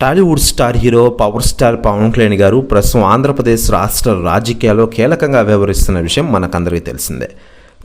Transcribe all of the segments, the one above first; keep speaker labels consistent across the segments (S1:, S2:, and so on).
S1: Tollywood star hero power star Pawan Kalyan గారు ప్రస్తుతం ఆంధ్రప్రదేశ్ రాష్ట్ర రాజకీయాల్లో కీలకంగా వ్యవహరిస్తున్న విషయం మనకందరికీ తెలిసిందే.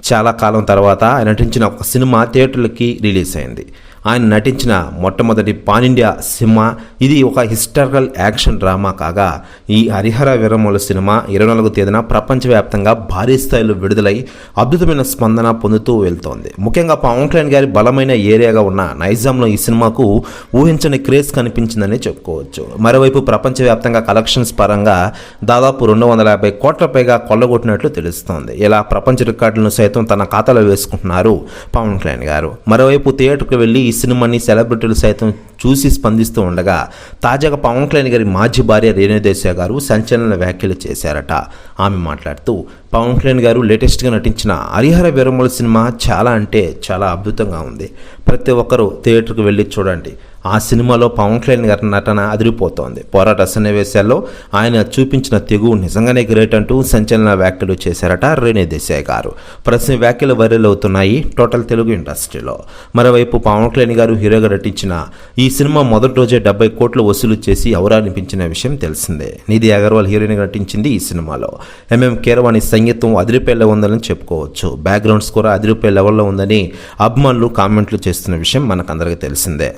S1: చాలా కాలం తర్వాత ఆయన నటించిన ఒక సినిమా థియేటర్లకి రిలీజ్ అయింది. ఆయన నటించిన మొట్టమొదటి పానిండియా సినిమా ఇది ఒక హిస్టారికల్ యాక్షన్ డ్రామా కాగా ఈ హరిహర విరమల సినిమా ఇరవై నాలుగు తేదీన ప్రపంచవ్యాప్తంగా భారీ స్థాయిలో విడుదలై అద్భుతమైన స్పందన పొందుతూ వెళ్తోంది. ముఖ్యంగా పవన్ కళ్యాణ్ గారి బలమైన ఏరియాగా ఉన్న నైజాంలో ఈ సినిమాకు ఊహించని క్రేజ్ కనిపించిందని చెప్పుకోవచ్చు. మరోవైపు ప్రపంచవ్యాప్తంగా కలెక్షన్స్ పరంగా దాదాపు రెండు వందల యాభై కోట్ల పైగా కొల్లగొట్టినట్లు తెలుస్తోంది. ఇలా ప్రపంచ రికార్డులను సైతం తన ఖాతాలో వేసుకుంటున్నారు పవన్ కళ్యాణ్ గారు. మరోవైపు థియేటర్కి వెళ్ళి ఈ సినిమాని సెలబ్రిటీలు సైతం చూసి స్పందిస్తూ ఉండగా తాజాగా పవన్ కళ్యాణ్ గారి మాజీ భార్య రేణుదేశాయ్ గారు సంచలన వ్యాఖ్యలు చేశారట. ఆమె మాట్లాడుతూ పవన్ కళ్యాణ్ గారు లేటెస్ట్గా నటించిన హరిహర వీరమల సినిమా చాలా అంటే చాలా అద్భుతంగా ఉంది. ప్రతి ఒక్కరూ థియేటర్కి వెళ్ళి చూడండి. ఆ సినిమాలో పవన్ కళ్యాణ్ గారి నటన అదిరిపోతోంది. పోరాట సన్నివేశాల్లో ఆయన చూపించిన తెగువ నిజంగానే గ్రేట్ అంటూ సంచలన వ్యాఖ్యలు చేశారట రేణే దేశాయ్ గారు. ప్రశ్న వ్యాఖ్యలు వైరల్ అవుతున్నాయి టోటల్ తెలుగు ఇండస్ట్రీలో. మరోవైపు పవన్ కళ్యాణ్ గారు హీరోగా నటించిన ఈ సినిమా మొదటి రోజే డెబ్బై కోట్లు వసూలు చేసి ఎవరా అనిపించిన విషయం తెలిసిందే. నిధి అగర్వాల్ హీరోయిన్గా నటించింది ఈ సినిమాలో. ఎంఎం కీరవాణి సంగీతం అదిరిపోయే ఉందని చెప్పుకోవచ్చు. బ్యాక్గ్రౌండ్ స్కోర్ అదిరిపోయే లెవెల్లో ఉందని అభిమానులు కామెంట్లు చేస్తున్న విషయం మనకందరికీ తెలిసిందే.